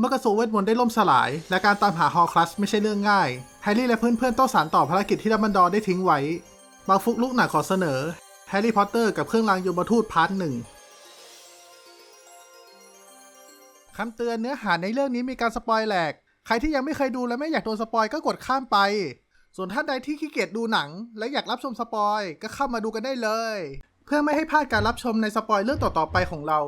เมื่อกระทรวงเวทมนต์ได้ล่มสลาย และการตามหาฮอร์คลัสไม่ใช่เรื่องง่าย แฮร์รี่และเพื่อนๆต้องสานต่อภารกิจที่ดัมเบิลดอร์ได้ทิ้งไว้บาฟุกลูกหนังขอเสนอ แฮร์รี่พอตเตอร์กับเครื่องรางยมทูตพาร์ทหนึ่งคำเตือนเนื้อหาในเรื่องนี้มีการสปอยแหลก ใครที่ยังไม่เคยดูและไม่อยากโดนสปอยก็กดข้ามไป ส่วนท่านใดที่ขี้เกียจดูหนัง และอยากรับชมสปอยก็เข้ามาดูกันได้เลย เพื่อไม่ให้พลาดการรับชมในสปอยเรื่องต่อๆไปของเรา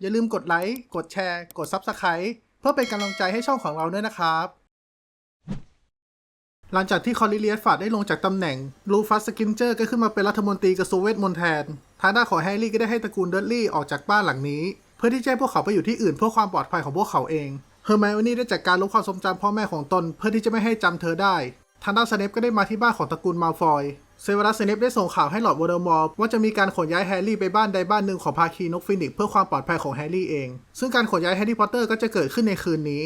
อย่าลืมกดไลค์ กดแชร์ กด Subscribe พื่อเป็นกำลังใจให้ช่องของเราด้วยนะครับ หลังจากที่คอริเลียสฟาดได้ลงจากตำแหน่งลูฟัสสกินเจอร์ก็ขึ้นมาเป็นรัฐมนตรีกระทรวงเวทมนต์แทน ทางด้านของแฮร์รี่ก็ได้ให้ตระกูลเดดลี่ออกจากบ้านหลังนี้ เพื่อที่จะให้พวกเขาไปอยู่ที่อื่นเพื่อความปลอดภัยของพวกเขาเองเฮอร์ไมโอนี่ได้จัดการลบความทรงจำพ่อแม่ของตน เพื่อที่จะไม่ให้จำเธอได้ ทางด้านสเนปก็ได้มาที่บ้านของตระกูลมาฟอย เซเวรัสเซเนปได้ส่งข่าวให้หลอร์ดวอเดอมอร์ว่าจะมีการขนย้ายแฮร์รี่ไปบ้านใดบ้านหนึ่งของภาคีนกฟินิกเพื่อความปลอดภัยของแฮร์รี่เอง ซึ่งการขนย้ายแฮร์รี่พอตเตอร์ก็จะเกิดขึ้นในคืนนี้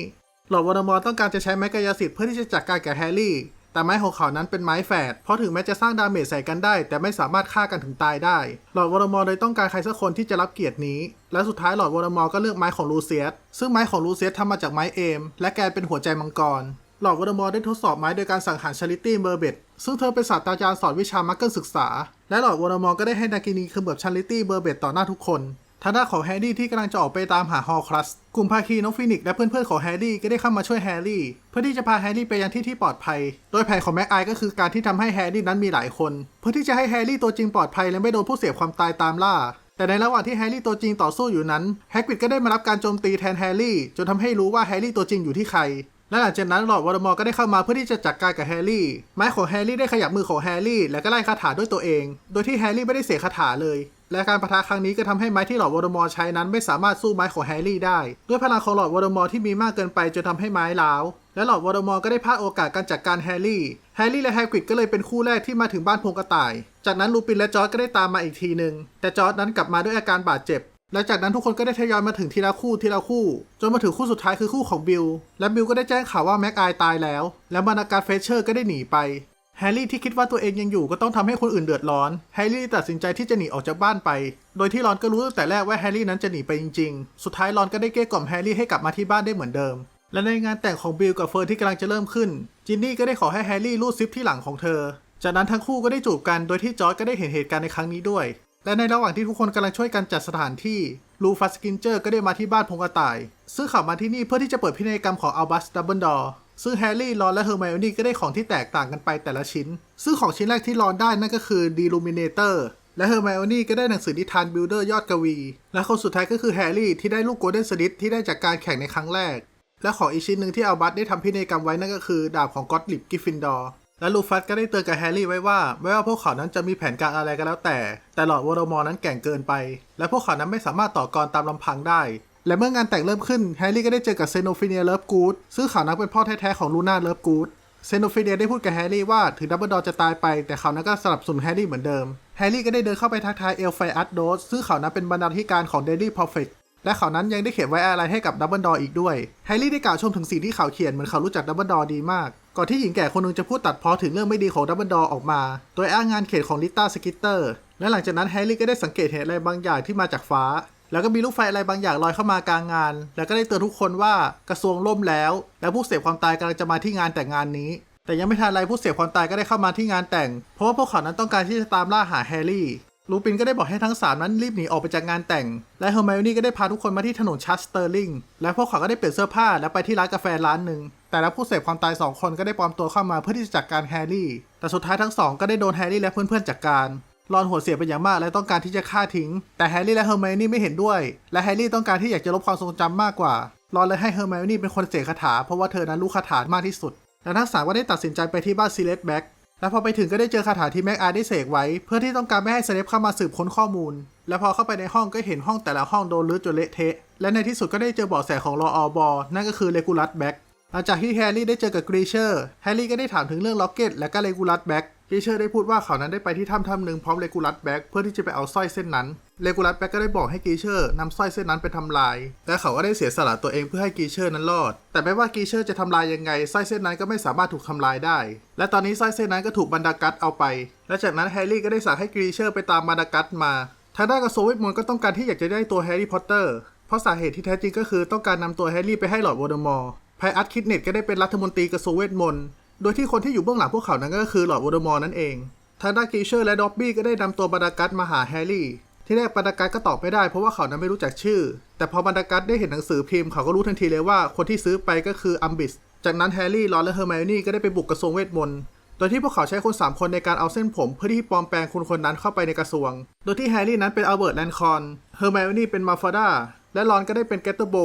หลอร์ดวอเดอมอร์ต้องการจะใช้ไม้กายสิทธิ์เพื่อที่จะจัดการแก่แฮร์รี่ แต่ไม้ของเขานั้นเป็นไม้แฝด เพราะถึงแม้จะสร้างดาเมจใส่กันได้ แต่ไม่สามารถฆ่ากันถึงตายได้ หลอร์ดวอเดอมอร์เลยต้องการใครสักคนที่จะรับเกียรตินี้ และสุดท้ายหลอร์ดวอเดอมอร์ก็เลือกไม้ของลูเซียส ซึ่งไม้ของลูเซียสทำมาจากไม้เอม และแกเป็นหัวใจมังกร หลอดวอเดอมอร์ได้ทดสอบไม้โดยการสังหารชาริตี้เมอร์เบตซึ่งเธอเป็นศาสตราจารย์สอนวิชามักเกิลศึกษา และหลอดวอเดอมอร์ก็ได้ให้นากินีคือแบบชาริตี้เมอร์เบตต่อหน้าทุกคนทางด้านของแฮร์รี่ที่กำลังจะออกไปตามหาฮอครัส กลุ่มภาคีน้องฟินิกและเพื่อนๆของแฮร์รี่ก็ได้เข้ามาช่วยแฮร์รี่ เพื่อที่จะพาแฮร์รี่ไปยังที่ที่ปลอดภัย โดยแผนของแม็กไอก็คือการที่ทำให้แฮร์รี่นั้นมีหลายคน เพื่อที่จะให้แฮร์รี่ตัวจริงปลอดภัยและไม่โดนผู้เสียความตายตามล่า แต่ในระหว่างที่แฮร์รี่ตัวจริงต่อสู้อยู่นั้นแฮกวิดก็ได้มารับการโจมตีแทนแฮร์รี่จนทำให้รู้ว่าแฮร์รี่ตัวจริงอยู่ที่ใคร และหลังจากนั้นหลอดวอลเดอมอร์ก็ได้เข้ามาเพื่อที่จะจัดการกับแฮร์รี่ ไม้ของแฮร์รี่ได้ขยับมือของแฮร์รี่ และก็ไล่คาถาด้วยตัวเอง โดยที่แฮร์รี่ไม่ได้เสียคาถาเลย และการประทะครั้งนี้ก็ทำให้ไม้ที่หลอดวอลเดอมอร์ใช้นั้นไม่สามารถสู้ไม้ของแฮร์รี่ได้ ด้วยพลังของหลอดวอลเดอมอร์ที่มีมากเกินไปจนทำให้ไม้ล้าว และหลอดวอลเดอมอร์ก็ได้พลาดโอกาสการจัดการแฮร์รี่ แฮร์รี่และแฮกริดก็เลยเป็นคู่แรกที่มาถึงบ้านพงกระต่าย จากนั้นลูปินและจอร์ดก็ได้ตามมาอีกทีหนึ่งแต่จอร์ดนั้นกลับมาด้วยอาการบาดเจ็บ หลังจากนั้นทุกคนก็ได้ทยอยมาถึงทีละคู่ทีละคู่ จนมาถึงคู่สุดท้ายคือคู่ของบิล และบิลก็ได้แจ้งข่าวว่าแม็กไอตายแล้ว และบรรณาการเฟเชอร์ก็ได้หนีไปแฮร์รี่ที่คิดว่าตัวเองยังอยู่ก็ต้องทำให้คนอื่นเดือดร้อน แฮร์รี่ตัดสินใจที่จะหนีออกจากบ้านไป โดยที่รอนก็รู้ตั้งแต่แรกว่าแฮร์รี่นั้นจะหนีไปจริงๆ สุดท้ายรอนก็ได้เกลี้ยกล่อมแฮร์รี่ให้กลับมาที่บ้านได้เหมือนเดิม และในงานแต่งของบิลกับเฟิร์นที่กำลังจะเริ่มขึ้น จินนี่ก็ได้ขอให้แฮร์รี่รูดซิปที่หลังของเธอ จากนั้นทั้งคู่ก็ได้จูบกัน โดยที่จอร์จก็ได้เห็นเหตุการณ์ในครั้งนี้ด้วย และในระหว่างที่ทุกคนกำลังช่วยกันจัดสถานที่ลูฟัสกินเจอร์ก็ได้มาที่บ้านพงกระต่าย ซึ่งเขามาที่นี่เพื่อที่จะเปิดพินัยกรรมของอัลบัสดับเบิลดอร์ซึ่งแฮร์รี่รอนและเฮอร์ไมโอนี่ก็ได้ของที่แตกต่างกันไปแต่ละชิ้น ซึ่งของชิ้นแรกที่รอนได้นั่นก็คือดีลูมิเนเตอร์และเฮอร์ไมโอนี่ก็ได้หนังสือนิทานบิลเดอร์ยอดกวี และคนสุดท้ายก็คือแฮร์รี่ที่ได้ลูกโกลเด้นสลิดที่ได้จากการแข่งในครั้งแรก และของอีกชิ้นหนึ่งที่อัลบัสได้ทำพินัยกรรมไว้นั่นก็คือ ดาบของก็อตลิบกิฟฟินดอร์ และลูฟัสก็ได้เตือนกับแฮร์รี่ไว้ว่าไม่ว่าพวกเขานั้นจะมีแผนการอะไรก็แล้วแต่ แต่หลอดวอลเดอมอร์นั้นแก่งเกินไป และพวกเขานั้นไม่สามารถต่อกรตามลำพังได้ และเมื่องานแต่งเริ่มขึ้นแฮร์รี่ก็ได้เจอกับเซโนฟิเนียเลิฟกูดซึ่งเขานั้นเป็นพ่อแท้ๆของลูน่าเลิฟกูดเซโนฟิเนียได้พูดกับแฮร์รี่ว่าถึงดับเบิลดอร์จะตายไป แต่เขานั้นก็สนับสนุนแฮร์รี่เหมือนเดิมแฮร์รี่ก็ได้เดินเข้าไปทักทายเอลไฟอัดโดสซึ่งเขานั้นเป็นบรรณาธิการของเดลี่พอฟเฟกและเขานั้นยังได้เขียนไว้อะไรให้กับดับเบิลดอร์อีกด้วยแฮร์รี่ได้กล่าวชมถึงสิ่งที่เขาเขียนเหมือนเขารู้จักดับเบิลดอร์ดีมาก ก่อนที่หญิงแก่คนหนึงจะพูดตัดพ้อถึงเรื่องไม่ดีของดับเบิลดอร์ออกมา โดยอ้างงานเขียนของลิต้าสกิตเตอร์ และหลังจากนั้นแฮร์รี่ก็ได้สังเกตเห็นอะไรบางอย่างที่มาจากฟ้า แล้วก็มีลูกไฟอะไรบางอย่างลอยเข้ามากลางงาน แล้วก็ได้เตือนทุกคนว่ากระทรวงล่มแล้ว และผู้เสพความตายกำลังจะมาที่งานแต่งงานนี้ แต่ยังไม่ทันไรผู้เสพความตายก็ได้เข้ามาที่งานแต่ง เพราะว่าพวกเขานั้นต้องการที่จะตามล่าหาแฮร์รี่ ลูปินก็ได้บอกให้ทั้งสามนั้นรีบหนีออกไปจากงานแต่ง และเฮอร์ไมโอนี่ก็ได้พาทุกคนมาที่ถนนชัสเตอร์ลิง และพวกเขาก็ได้เปลี่ยนเสื้อผ้าและไปที่ร้านกาแฟร้านหนึ่ง แต่แล้วผู้เสพความตายสองคนก็ได้ปลอมตัวเข้ามาเพื่อที่จะจัดการแฮร์รี่ แต่สุดท้ายทั้งสองก็ได้โดนแฮร์รี่และเพื่อนๆจัดการรอนหัวเสียเป็นอย่างมากและต้องการที่จะฆ่าทิ้ง แต่แฮร์รี่และเฮอร์ไมโอนี่ไม่เห็นด้วย และแฮร์รี่ต้องการที่อยากจะลบความทรงจำมากกว่า รอนเลยให้เฮอร์ไมโอนี่เป็นคนเสกคาถาเพราะว่าเธอนั้นรู้คาถามากที่สุด และทั้งสามก็ได้ตัดสินใจไปที่บ้านซีเลสแบ็ก แล้วพอไปถึงก็ได้เจอคาถาที่แม็กอาร์ได้เสกไว้ เพื่อที่ต้องการไม่ให้เซเลปเข้ามาสืบค้นข้อมูล แล้วพอเข้าไปในห้องก็เห็นห้องแต่ละห้องโดนรื้อจนเละเทะ และในที่สุดก็ได้เจอเบาะแสของรออบอนั่นก็คือเลกูลัสแบ็กหลังจากที่แฮร์รี่ได้เจอกับกรีเชอร์ แฮร์รี่ก็ได้ถามถึงเรื่องล็อกเก็ตและก็เลกูลัสแบ็ก กีเชอร์ได้พูดว่าเขานั้นได้ไปที่ถ้ำถ้ำหนึ่งพร้อมเลกูลัสแบ็กเพื่อที่จะไปเอาสร้อยเส้นนั้น เลกูลัสแบ็กก็ได้บอกให้กีเชอร์นำสร้อยเส้นนั้นไปทำลาย และเขาก็ได้เสียสละตัวเองเพื่อให้กีเชอร์นั้นรอด แต่ไม่ว่ากีเชอร์จะทำลายยังไงสร้อยเส้นนั้นก็ไม่สามารถถูกทำลายได้ และตอนนี้สร้อยเส้นนั้นก็ถูกบรรดากัตเอาไป และจากนั้นแฮร์รี่ก็ได้สั่งให้กีเชอร์ไปตามบรรดากัตมา ทางด้านกระทรวงเวทมนต์ก็ต้องการที่อยากจะได้ตัวแฮร์รี่พอตเตอร์เพราะสาเหตุที่แท้จริงก็คือต้องการนำตัวแฮร์รี่ไปให้หลอร์ดโวลเดอมอร์ไพอัสคิดเนตก็ได้เป็นรัฐมนตรีกระทรวงเวทมนต์ โดยที่คนที่อยู่เบื้องหลังพวกเขานั้นก็คือหลอร์ดวลเดอมอร์นั่นเอง ทางด้านกีเชอร์และด็อบบี้ก็ได้นำตัวบรรดากัสมาหาแฮร์รี่ ที่แรกบรรดากัสก็ตอบไม่ได้เพราะว่าเขานั้นไม่รู้จักชื่อ แต่พอบรรดากัสได้เห็นหนังสือพิมพ์เขาก็รู้ทันทีเลยว่าคนที่ซื้อไปก็คืออัมบิส จากนั้นแฮร์รี่ รอนและเฮอร์ไมโอนี่ก็ได้ไปบุกกระทรวงเวทมนต์โดยที่พวกเขาใช้คน 3 คนในการเอาเส้นผมเพื่อที่ปลอมแปลงคนคนนั้นเข้าไปในกระทรวง โดยที่แฮร์รี่นั้นเป็นอัลเบิร์ตแลนคอน เฮอร์ไมโอนี่เป็นมาฟาดาและรอนก็ได้เป็นเกตเตอร์โบ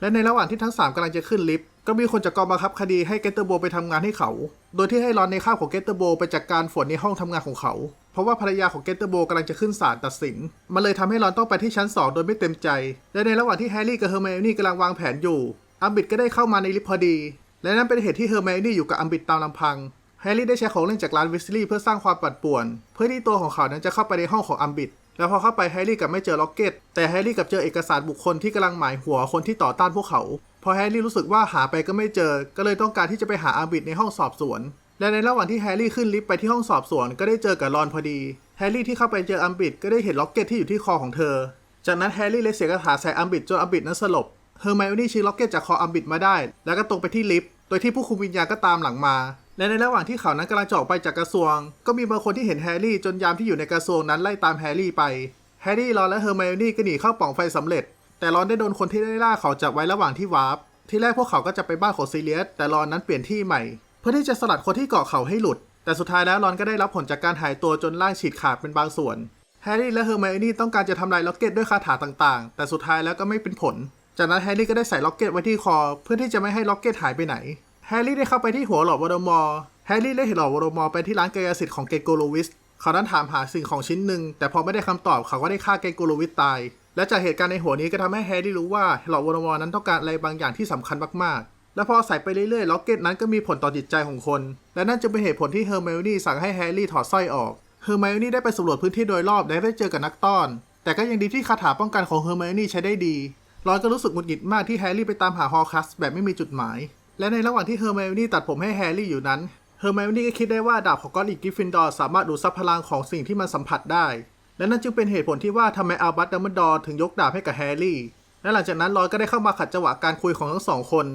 และในระหว่างที่ทั้ง 3กำลังจะขึ้นลิฟต์ ก็มีคนจากกองบังคับคดีให้เกตเตอร์โบไปทำงานให้เขา โดยที่ให้รอนในข้าวของเกตเตอร์โบไปจัดการฝนในห้องทำงานของเขา เพราะว่าภรรยาของเกตเตอร์โบกำลังจะขึ้นศาลตัดสิน มันเลยทำให้รอนต้องไปที่ชั้น 2 โดยไม่เต็มใจ และในระหว่างที่แฮร์รี่กับเฮอร์ไมโอนี่กำลังวางแผนอยู่ อัมบิดก็ได้เข้ามาในลิฟต์พอดี และนั่นเป็นเหตุที่เฮอร์ไมโอนี่อยู่กับอัมบิดตามลำพัง แฮร์รี่ได้ใช้ของเล่นจากร้านวิสลีย์เพื่อสร้างความปั่นป่วน เพื่อที่ตัวของเขานั้นจะเข้าไปในห้องของอัมบิด แล้วพอเข้าไปแฮร์รี่กับไม่เจอล็อกเก็ต แต่แฮร์รี่กับเจอเอกสารบุคคลที่กำลังหมายหัวคนที่ต่อต้านพวกเขา พอแฮร์รี่รู้สึกว่าหาไปก็ไม่เจอ ก็เลยต้องการที่จะไปหาอัมบิดในห้องสอบสวน และในระหว่างที่แฮร์รี่ขึ้นลิฟต์ไปที่ห้องสอบสวนก็ได้เจอกับรอนพอดี แฮร์รี่ที่เข้าไปเจออัมบิดก็ได้เห็นล็อกเก็ตที่อยู่ที่คอของเธอ จากนั้นแฮร์รี่เลยเสียคาถาใส่อัมบิดจนอัมบิดนั้นสลบ เฮอร์ไมโอนี่ชี้ล็อกเก็ตจากคออัมบิดมาได้ แล้วก็ตรงไปที่ลิฟต์ โดยที่ผู้คุมวิญญาณก็ตามหลังมา และในระหว่างที่เขานั้นกำลังจะออกไปจากกระทรวง ก็มีบางคนที่เห็นแฮร์รี่จนยามที่อยู่ในกระทรวงนั้นไล่ตามแฮร์รี่ไป แฮร์รี่รอนและเฮอร์ไมโอนี่ก็หนีเข้าป่องไฟสำเร็จ แต่รอนได้โดนคนที่ได้ล่าเขาจับไว้ระหว่างที่วาร์ป ที่แรกพวกเขาก็จะไปบ้านของซีเลียส แต่รอนนั้นเปลี่ยนที่ใหม่ เพื่อที่จะสลัดคนที่เกาะเขาให้หลุด แต่สุดท้ายแล้วรอนก็ได้รับผลจากการหายตัวจนร่างฉีกขาดเป็นบางส่วน แฮร์รี่และเฮอร์ไมโอนี่ต้องการจะทำลายล็อกเก็ตด้วยคาถาต่างๆ แต่สุดท้ายแล้วก็ไม่เป็นผล จากนั้นแฮร์รี่ก็ได้ใส่ล็อกเก็ตไว้ที่คอ เพื่อที่จะไม่ให้ล็อกเก็ตหายไปไหน แฮร์รี่ได้เข้าไปที่หัวหลอดวอลเดอมอร์แฮร์รี่ได้เห็นหลอดวอลเดอมอร์ไปที่ร้านกายสิทธิ์ของเกโกโลวิสเขานั้นถามหาสิ่งของชิ้นหนึ่ง แต่พอไม่ได้คำตอบเขาก็ได้ฆ่าเกโกโลวิสตาย และจากเหตุการณ์ในหัวนี้ก็ทำให้แฮร์รี่รู้ว่าหลอดวอลเดอมอร์นั้นต้องการอะไรบางอย่างที่สำคัญมากๆ และพอใส่ไปเรื่อยๆล็อกเก็ตนั้นก็มีผลต่อจิตใจของคน และนั่นจึงเป็นเหตุผลที่เฮอร์ไมโอนี่สั่งให้แฮร์รี่ถอดสร้อยออกเฮอร์ไมโอนี่ได้ไปสำรวจพื้นที่โดยรอบและได้เจอกับนักต้อน แต่ก็ยังดีที่คาถาป้องกันของเฮอร์ไมโอนี่ใช้ได้ดีรอนก็รู้สึกหงุดหงิดมากที่แฮร์รี่ไปตามหาฮอคัสแบบไม่มีจุดหมาย และในระหว่างที่เฮอร์ไมโอนี่ตัดผมให้แฮร์รี่อยู่นั้น เฮอร์ไมโอนี่ก็คิดได้ว่าดาบของกอลิกกิฟฟินดอร์สามารถดูดซับพลังของสิ่งที่มันสัมผัสได้ และนั่นจึงเป็นเหตุผลที่ว่าทำไมอัลบัตดัมเบิลดอร์ถึงยกดาบให้กับแฮร์รี่ และหลังจากนั้นรอนก็ได้เข้ามาขัดจังหวะการคุยของทั้งสองคน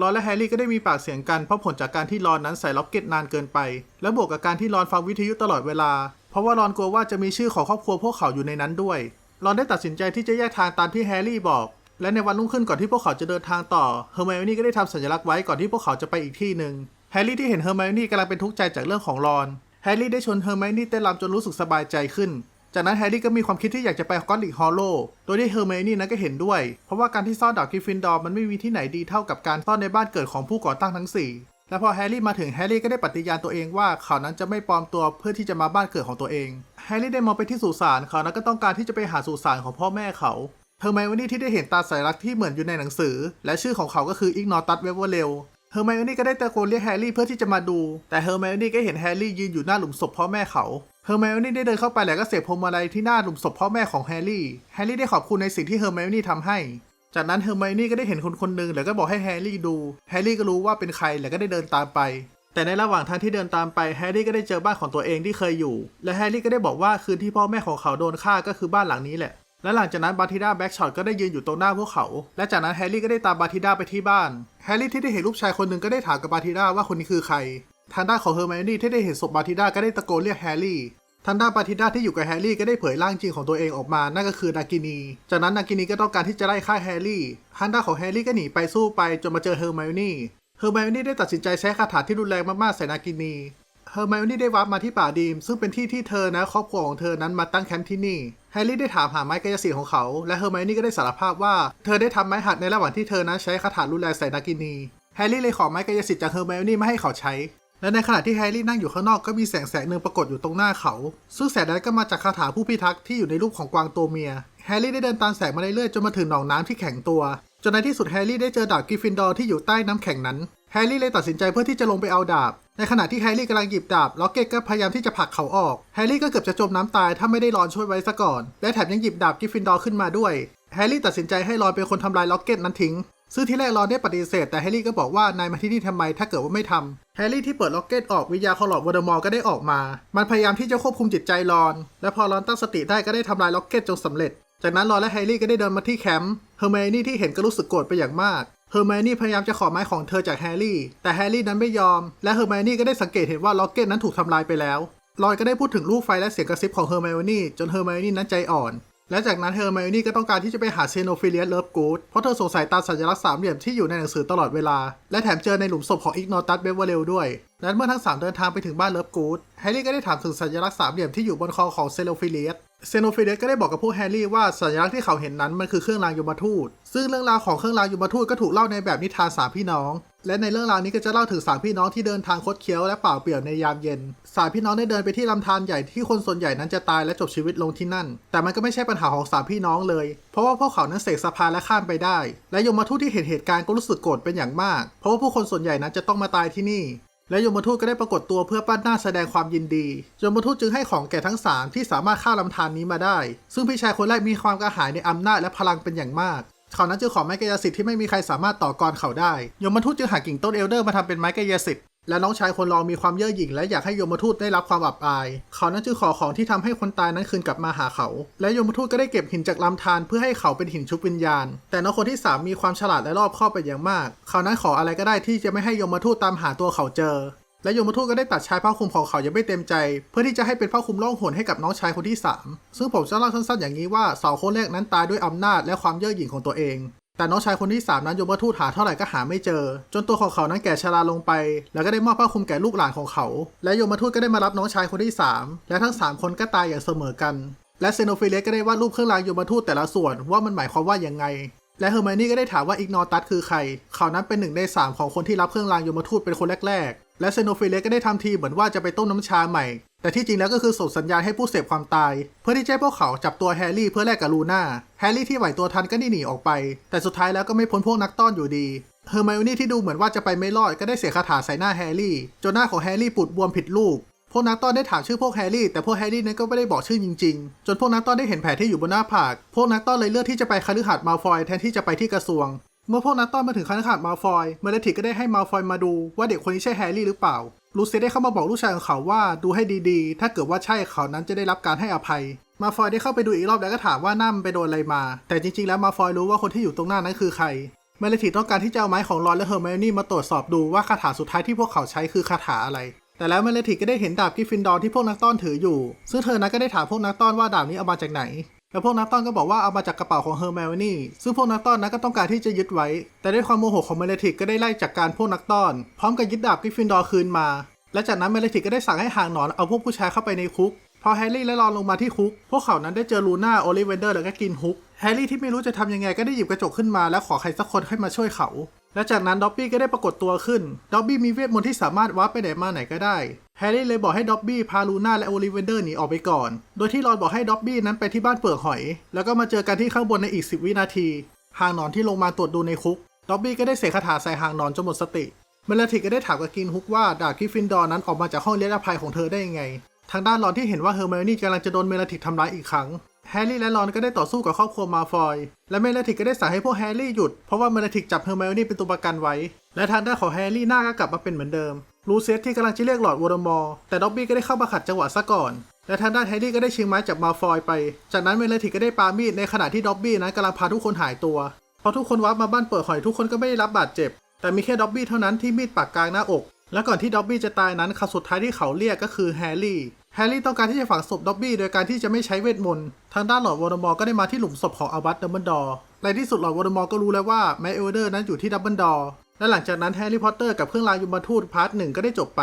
รอนและแฮร์รี่ก็ได้มีปากเสียงกันเพราะผลจากการที่รอนนั้นใส่ล็อกเก็ตนานเกินไป และบวกกับการที่รอนฟังวิทยุตลอดเวลา เพราะว่ารอนกลัวว่าจะมีชื่อของครอบครัวพวกเขาอยู่ในนั้นด้วย รอนได้ตัดสินใจที่จะแยกทางตามที่แฮร์รี่บอก และในวันรุ่งขึ้นก่อนที่พวกเขาจะเดินทางต่อเฮอร์ไมโอนี่ก็ได้ทำสัญลักษณ์ไว้ก่อนที่พวกเขาจะไปอีกที่หนึ่งแฮร์รี่ที่เห็นเฮอร์ไมโอนี่กำลังเป็นทุกข์ใจจากเรื่องของรอน แฮร์รี่ได้ชวนเฮอร์ไมโอนี่เต้นรำจนรู้สึกสบายใจขึ้น จากนั้นแฮร์รี่ก็มีความคิดที่อยากจะไปกอตลิกฮอลโลโดยที่เฮอร์ไมโอนี่นั้นก็เห็นด้วย เพราะว่าการที่ซ่อนดาบกริฟฟินดอร์มันไม่มีที่ไหนดีเท่ากับการซ่อนในบ้านเกิดของผู้ก่อตั้งทั้งสี่และพอแฮร์รี่มาถึงแฮร์รี่ก็ได้ปฏิญาณตัวเองว่าเขานั้นจะไม่ปลอมตัวเพื่อที่จะมาบ้านเกิดของตัวเอง แฮร์รี่ได้มองไปที่สุสานเขานั้นก็ต้องการที่จะไปหาสุสานของพ่อแม่เขา เฮอร์ไมโอนี่ที่ได้เห็นตาสัญลักที่เหมือนอยู่ในหนังสือ และชื่อของเขาก็คืออิกนอตัสเวเวอร์เลลเฮอร์ไมโอนี่ก็ได้ตะโกนเรียกแฮร์รี่เพื่อที่จะมาดู แต่เฮอร์ไมโอนี่ก็เห็นแฮร์รี่ยืนอยู่หน้าหลุมศพพ่อแม่เขา เฮอร์ไมโอนี่ได้เดินเข้าไปแล้วก็เสพพวงมาลัยที่หน้าหลุมศพพ่อแม่ของแฮร์รี่ แฮร์รี่ได้ขอบคุณในสิ่งที่เฮอร์ไมโอนี่ทำให้ จากนั้นเฮอร์ไมโอนี่ก็ได้เห็นคนคนหนึ่งแล้วก็บอกให้แฮร์รี่ดู แฮร์รี่ก็รู้ว่าเป็นใครแล้วก็ได้เดินตามไป แต่ในระหว่างทางที่เดินตามไปแฮร์รี่ก็ได้เจอบ้านของตัวเองที่เคยอยู่ และแฮร์รี่ก็ได้บอกว่าคืนที่พ่อแม่ของเขาโดนฆ่าก็คือบ้านหลังนี้แหละ และหลังจากนั้นบาธิด้าแบ็กช็อตก็ได้ยืนอยู่ตรงหน้าพวกเขา และจากนั้นแฮร์รี่ก็ได้ตามบาธิด้าไปที่บ้าน แฮร์รี่ที่ได้เห็นรูปชายคนหนึ่งก็ได้ถามกับบาธิด้าว่าคนนี้คือใคร ทางด้านของเฮอร์ไมโอนี่ที่ได้เห็นศพบาธิด้าก็ได้ตะโกนเรียกแฮร์รี่ทางด้านบาธิด้าที่อยู่กับแฮร์รี่ก็ได้เผยร่างจริงของตัวเองออกมา นั่นก็คือนากินี จากนั้นนากินีก็ต้องการที่จะไล่ฆ่าแฮร์รี่ทางด้านของแฮร์รี่ก็หนีไปสู้ไปจนมาเจอเฮอร์ไมโอนี่ เฮอร์ไมโอนี่ได้ตัดสินใจใช้คาถาที่รุนแรงมากๆใส่นากินี เฮอร์ไมโอนี่ได้วาร์ปมาที่ป่าดีม ซึ่งเป็นที่ที่เธอนะครอบครัวของเธอนั้นมาตั้งแคมป์ที่นี่แฮร์รี่ได้ถามหาไม้กายสิทธิ์ของเขา และเฮอร์ไมโอนี่ก็ได้สารภาพว่าเธอได้ทำไม้หัดในระหว่างที่เธอนั้นใช้คาถารุนแรงใส่นากินีแฮร์รี่เลยขอไม้กายสิทธิ์จากเฮอร์ไมโอนี่ไมาให้เขาใช้ และในขณะที่แฮร์รี่นั่งอยู่ข้างนอกก็มีแสงแสงหนึ่งปรากฏอยู่ตรงหน้าเขา ซึ่งแสงนั้นก็มาจากคาถาผู้พิทักษ์ที่อยู่ในรูปของกวางตัวเมียแฮร์รี่ได้เดินตามแสงมาเรื่อยๆจนมาถึงหนองน้ำที่แข็งตัว จนในที่สุดแฮร์รี่ได้เจอดาบกริฟฟินดอร์ที่อยู่ใต้น้ำแข็งนั้น แฮร์รี่เลยตัดสินใจเพื่อที่จะลงไปเอาดาบ ในขณะที่แฮร์รี่กำลังหยิบดาบ ล็อกเก็ตก็พยายามที่จะผลักเขาออก แฮร์รี่ก็เกือบจะจมน้ำตายถ้าไม่ได้รอนช่วยไว้ซะก่อน และแถมยังหยิบดาบกริฟฟินดอร์ขึ้นมาด้วย แฮร์รี่ตัดสินใจให้รอนเป็นคนทำลายล็อกเก็ตนั้นทิ้ง ซึ่งที่แรกรอนได้ปฏิเสธ แต่แฮร์รี่ก็บอกว่านายมาที่นี่ทำไม ถ้าเกิดว่าไม่ทำแฮร์รี่ที่เปิดล็อกเก็ตออกวิญญาณขอลอดวอร์ดมอร์ก็ได้ออกมา มันพยายามที่จะควบคุมจิตใจรอน และพอรอนตั้งสติได้ก็ได้ทำลายล็อกเก็ตจนสำเร็จ จากนั้นรอนและแฮร์รี่ก็ได้เดินมาที่แคมป์เฮอร์ไมโอนี่ที่เห็นก็รู้สึกโกรธไปอย่างมากเฮอร์ไมโอนี่พยายามจะขอไม้ของเธอจากแฮร์รี่ แต่แฮร์รี่นั้นไม่ยอม และเฮอร์ไมโอนี่ก็ได้สังเกตเห็นว่าล็อกเก็ตนั้นถูกทำลายไปแล้วรอนก็ได้พูดถึงลูกไฟและเสียงกระซิบของเฮอร์ไมโอนี่จนเฮอร์ไมโอนี่นั้นใจอ่อน และจากนั้นเฮอร์ไมโอนี่ก็ต้องการที่จะไปหาเซโนฟิเลียสเลิฟกูดเพราะเธอสงสัยตามสัญลักษณ์สามเหลี่ยมที่อยู่ในหนังสือตลอดเวลา และแถมเจอในหลุมศพของอิกนอตัสเบเวอร์เรลด้วยและเมื่อทั้งสามเดินทางไปถึงบ้านเลิฟกูดแฮร์รี่ก็ได้ถามถึงสัญลักษณ์สามเหลี่ยมที่อยู่บนคอของเซโนฟิเลียส เซโนฟิเลียสก็ได้บอกกับพวกแฮร์รี่ว่าสัญลักษณ์ที่เขาเห็นนั้นมันคือเครื่องรางยมทูต ซึ่งเรื่องราวของเครื่องรางยมทูตก็ถูกเล่าในแบบนิทานสามพี่น้อง และในเรื่องราวนี้ก็จะเล่าถึงสามพี่น้องที่เดินทางคดเคี้ยวและเปล่าเปลี่ยวในยามเย็น สามพี่น้องได้เดินไปที่ลำธารใหญ่ที่คนส่วนใหญ่นั้นจะตายและจบชีวิตลงที่นั่น แต่มันก็ไม่ใช่ปัญหาของสามพี่น้องเลย เพราะว่าพวกเขานั้นเสกสะพานและข้ามไปได้ และยมทูตที่เห็นเหตุการณ์ก็รู้สึกโกรธเป็นอย่างมาก เพราะว่าผู้คนส่วนใหญ่นั้นจะต้องมาตายที่นี่ และยมทูตก็ได้ปรากฏตัวเพื่อปั้นหน้าแสดงความยินดี ยมทูตจึงให้ของแก่ทั้งสามที่สามารถฆ่าลำธารนี้มาได้ ซึ่งพี่ชายคนแรกมีความกระหายในอำนาจและพลังเป็นอย่างมาก เขานั้นจึงขอไม้กายสิทธิ์ที่ไม่มีใครสามารถต่อกรเขาได้ ยมทูตจึงหากิ่งต้นเอลเดอร์มาทำเป็นไม้กายสิทธิ์ และน้องชายคนรองมีความเย่อหยิ่งและอยากให้ยมทูตได้รับความอับอาย เขานั้นจึงขอของที่ทำให้คนตายนั้นคืนกลับมาหาเขา และยมทูตก็ได้เก็บหินจากลำธารเพื่อให้เขาเป็นหินชุบวิญญาณ แต่น้องคนที่สามมีความฉลาดและรอบคอบเป็นอย่างมาก เขานั้นขออะไรก็ได้ที่จะไม่ให้ยมทูตตามหาตัวเขาเจอ และยมทูตก็ได้ตัดชายผ้าคลุมของเขายังไม่เต็มใจ เพื่อที่จะให้เป็นผ้าคลุมล่องหนให้กับน้องชายคนที่ 3 ซึ่งผมจะเล่าสั้นๆอย่างนี้ว่าสองคนแรกนั้นตายด้วยอำนาจและความเย่อหยิ่งของตัวเอง แต่น้องชายคนที่ 3 นั้นยมทูตหาเท่าไหร่ก็หาไม่เจอ จนตัวของเขานั้นแก่ชราลงไป แล้วก็ได้มอบผ้าคลุมแก่ลูกหลานของเขา และยมทูตก็ได้มารับน้องชายคนที่ 3 และทั้ง 3 คนก็ตายอย่างเสมอกัน และเซโนฟิเลสก็ได้วาดรูปเครื่องรางยมทูตแต่ละส่วนว่ามันหมายความว่าอย่างไง และเฮอร์ไมนี่ก็ได้ถามว่าอิกนอตัสคือใคร เขานั้นเป็นหนึ่งในสามของคนที่รับเครื่องรางยมทูตเป็นคนแรกๆ และเซโนฟิเลสก็ได้ทำทีเหมือนว่าจะไปต้มน้ำชาใหม่ แต่ที่จริงแล้วก็คือส่งสัญญาณให้ผู้เสพความตาย เพื่อที่จะให้พวกเขาจับตัวแฮร์รี่เพื่อแลกกับลูน่าแฮร์รี่ที่ไหวตัวทันก็ได้หนีออกไป แต่สุดท้ายแล้วก็ไม่พ้นพวกนักต้อนอยู่ดีเฮอร์ไมโอนี่ที่ดูเหมือนว่าจะไปไม่รอดก็ได้เสียคาถาใส่หน้าแฮร์รี่จนหน้าของแฮร์รี่ปูดบวมผิดรูปพวกนักต้อนได้ถามชื่อพวกแฮร์รี่แต่พวกแฮร์รี่นั้นก็ไม่ได้บอกชื่อจริงๆ จนพวกนักต้อนได้เห็นแผลที่อยู่บนหน้าผาก พวกนักต้อนเลยเลือกที่จะไปคฤหาสน์มาลฟอยแทนที่จะไปที่กระทรวง เมื่อพวกนักต้อนมาถึงคฤหาสน์มาฟอยเมเลทิกก็ได้ให้มาฟอยมาดูว่าเด็กคนนี้ใช่แฮร์รี่หรือเปล่า ลูเซียได้เข้ามาบอกลูกชายของเขาว่าดูให้ดีๆ ถ้าเกิดว่าใช่เขานั้นจะได้รับการให้อภัย มาฟอยได้เข้าไปดูอีกรอบแล้วก็ถามว่าน้ามันไปโดนอะไรมา แต่จริงๆ แล้วมาฟอยรู้ว่าคนที่อยู่ตรงหน้านั้นคือใครเมเลทิต้องการที่จะเอาไม้ของรอนและเฮอร์ไมโอนี่มาตรวจสอบดูว่าคาถาสุดท้ายที่พวกเขาใช้คือคาถาอะไร แต่แล้วเมเลทิกก็ได้เห็นดาบกิฟฟินดอร์ที่พวกนักต้อนถืออยู่ ซึ่งเธอนั้นก็ได้ถามพวกนักต้อนว่าดาบนี้เอามาจากไหน แล้วพวกนักต้อนก็บอกว่าเอามาจากกระเป๋าของเฮอร์ไมโอนี่ซึ่งพวกนักต้อนนั้นก็ต้องการที่จะยึดไว้ แต่ด้วยความโมโหของเมเลทิกก็ได้ไล่จัดกการพวกนักต้อน พร้อมกับยึดดาบกริฟฟินดอร์คืนมา และจากนั้นเมเลทิกก็ได้สั่งให้หางหนอนเอาพวกผู้ชายเข้าไปในคุก พอแฮร์รี่และรอนลงมาที่คุก พวกเขานั้นได้เจอลูน่าโอลิเวนเดอร์แล้วก็กินฮุก แฮร์รี่ที่ไม่รู้จะทำยังไงก็ได้หยิบกระจกขึ้นมาแล้วขอใครสักคนให้มาช่วยเขา และจากนั้นด็อบบี้ก็ได้ปรากฏตัวขึ้นด็อบบี้มีเวทมนต์ที่สามารถวาร์ปไปไหนมาไหนก็ได้ แฮร์รี่เลยบอกให้ด็อบบี้พาลูน่าและโอลิเวนเดอร์หนีออกไปก่อน โดยที่รอนบอกให้ด็อบบี้นั้นไปที่บ้านเปลือกหอย แล้วก็มาเจอกันที่ข้างบนในอีก 10 วินาทีหางนอนที่ลงมาตรวจดูในคุกด็อบบี้ก็ได้เสกคาถาใส่หางนอนจนหมดสติเมลาทิกก็ได้ถามกับกินฮุกว่าดาบกริฟฟินดอร์นั้นออกมาจากห้องเลี้ยงอภัยของเธอได้ยังไง ทางด้านรอนที่เห็นว่าเฮอร์ไมโอนี่กำลังจะโดนเมลาทิกทำร้ายอีกครั้ง แฮร์รี่และรอนก็ได้ต่อสู้กับครอบครัวมาฟอย และเมลทิกก็ได้สั่งให้พวกแฮร์รี่หยุด เพราะว่าเมลทิกจับเฮอร์ไมโอนี่เป็นตัวประกันไว้ และทางด้านของแฮร์รี่หน้าก็กลับมาเป็นเหมือนเดิมลูเซสที่กำลังจะเรียกหลอดวอร์มอร์แต่ด็อบบี้ก็ได้เข้ามาขัดจังหวะซะก่อน และทางด้านแฮร์รี่ก็ได้ชิงไม้จากมาฟอยไป จากนั้นเมลทิกก็ได้ปามีดในขณะที่ด็อบบี้นั้นกำลังพาทุกคนหายตัว พอทุกคนวับมาบ้านเปิดหอยทุกคนก็ไม่ได้รับบาดเจ็บ แต่มีแค่ด็อบบี้เท่านั้นที่มีดปักกลางหน้าอก และก่อนที่ด็อบบี้จะตายนั้นคำสุดท้ายที่เขาเรียกก็คือแฮร์รี่ แฮร์รี่ต้องการที่จะฝังศพด็อบบี้โดยการที่จะไม่ใช้เวทมนต์ ทางด้านหลอดวอร์ดมอร์ก็ได้มาที่หลุมศพของอาบัตดัมเบิลดอร์ในที่สุดหลอดวอร์ดมอร์ก็รู้แล้วว่าแมเอลเดอร์นั้นอยู่ที่ดัมเบิลดอร์และหลังจากนั้นแฮร์รี่พอตเตอร์กับเครื่องรางยมทูตพาร์ทหนึ่งก็ได้จบไป